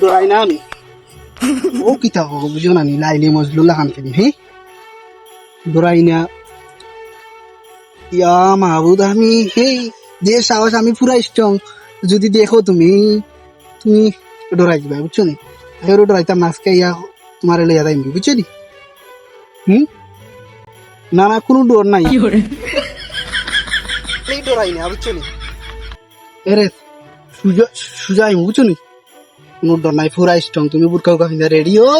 ডরাই না আমি ও কিতা হব বুঝো না লাইলি মজলুল্লাহ খান খেলি হে ডরাই না ইয়া মাহবুদ আমি হেই যে সাহস আমি পুরা স্ট্রং যদি দেখো তুমি তুমি ডরাই যাবে বুঝছ নি এবারে ডরাইতাম না আজকে ইয়া তোমার লইয়া যাইমি বুঝছ নি হুম না না কোনো ডর নাই এই ডরাই না বুঝছ নি এরে সুজা সুজাই বুঝছ নি কোনো ডর নাই পুরা স্ট্রং তুমি বুরকাও কাহিনী রেডি হো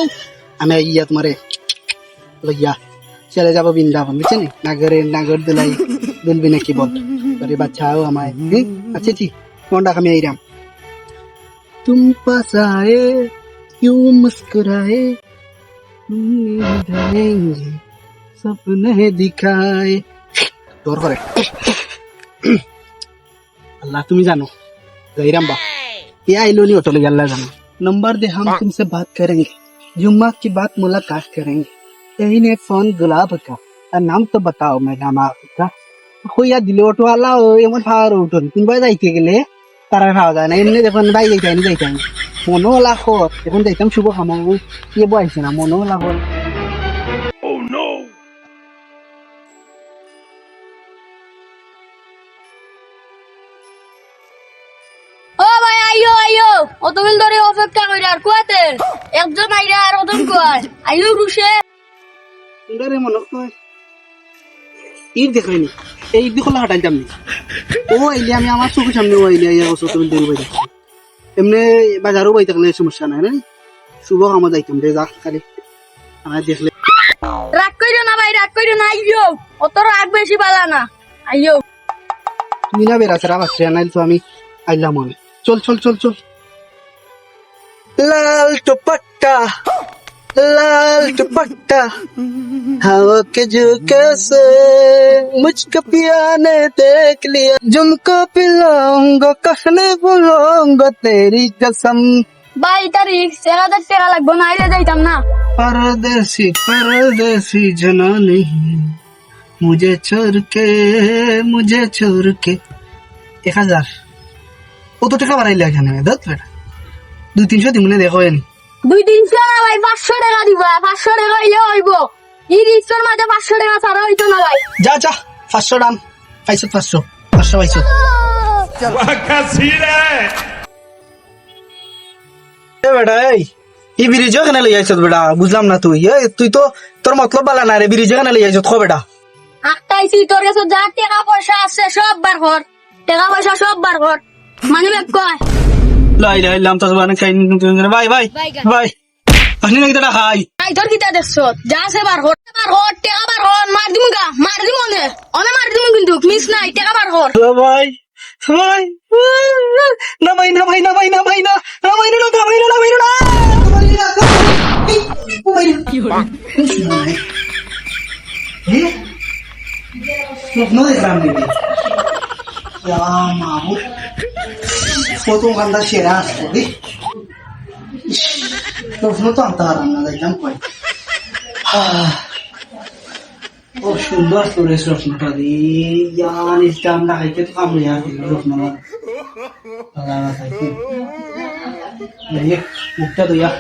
আমি ইয়া তোমারে লইয়া চলে যাবো বৃন্দাবন বুঝছো নি নাগরে নাগর দুলাই দুলবি নাকি বল আরে বাচ্চাও আমায় হ্যাঁ আচ্ছা জি কোনটা আমি আইরাম तुम पास आए क्यों मुस्कुराए तुमने जाएंगे सपने दिखाए তোর করে अल्लाह তুমি জানো जयराम बा ये आई लो नहीं ऑटो लगे अल्लाह जानो नंबर दे हम तुमसे बात करेंगे जुम्मा की बात मुलाकात करेंगे यही ने फोन गुलाब का আর নাম তো বাতাও ম্যাডাম आपका হইয়া দিলে অটো আলা এমন পাওয়ার উঠুন কোনবাই যাইতে গেলে তারা খাওয়া যায় না এমনি দেখুন বাই যাইতে আনি যাইতে আনি মনও লাখত এখন যাইতাম শুভ খামাবো ইয়ে বয়সে না মনও লাখত আইও অতবিল ধরে অপেক্ষা কইরা আর কুয়াতে একজন আইরা আর ওজন কয় আইও রুশে। সুন্দরে মনে হয় ঈদ দেখাইনি এই ঈদ দেখলে হাঁটাই যামনি ও আইলে আমি আমার চোখের সামনে ও আইলে আইয়া তুমি দেরি পাই এমনি বাজারও পাই থাকলে সমস্যা নাই না শুভ কামা যাইতাম রে যা খালি। আমার দেখলে রাগ কইরো না ভাই রাগ কইরো না আইও। অত রাগ বেশি বালা না। আইও। তুমি না বেড়া সেরা বাচ্চা নাইল তো আমি আইলাম আমি চল চল চল চল। লাল दुपट्टा लाल दुपट्टा हवा के झोंके से मुझको पिया ने देख लिया जुमको पिलाऊंगा कहने बुलाऊंगा तेरी कसम ভাই তারিখ এক হাজার টাকা লাগবো না আইলে যাইতাম না परदेसी परदेसी जना नहीं मुझे छोड़ के मुझे छोड़ के एक हजार ও তো টাকা বাড়াইলে এখানে দত বেটা দুই তিনশো দিন দেখো এনি দুই তিনশো না ভাই পাঁচশো টাকা দিবা পাঁচশো টাকা ইয়ে হইব। ই রিক্সর মাঝে পাঁচশো টাকা ছাড়া হইতো না ভাই। যা যা পাঁচশো ডান পাইছো পাঁচশো। পাঁচশো পাইছো। এ বেটা এই এই ব্রিজ এখানে লই আইছত বেটা? বুঝলাম না তুই। এ তুই তো তোর মতলব বালা না রে ব্রিজ এখানে লই আইছত খো বেটা। আটটাইছি তোর কাছে যা টাকা পয়সা আছে সব বার কর টাকা পয়সা সব বার কর মানে বেক কয় লাই লাই লাম তো বানে খাই বাই বাই বাই আসনি নাকি টাকা খাই আই তোর কিতা দেখছ? যা আছে বার কর বার কর টাকা বার কর মার দিমু গা মার দিমু অনে অনে মার দিমু কিন্তু মিস নাই টাকা বার কর ভাই ভাই না ভাই না ভাই না ভাই না ভাই না। না ভাই না না ভাই না না ভাই না স্বপ্ন দেখলাম দিদি মামু। কত গান্দা সেরা আসতো রে স্বপ্ন তো আনতে পারলাম না, দেখলাম কয়। ও সুন্দর তোর স্বপ্নটা রে ইয়ান ইসলাম না খাইতে তো কামড়ে আর দিল স্বপ্ন আল্লাহ না খাইতে মুখটা তো ইয়া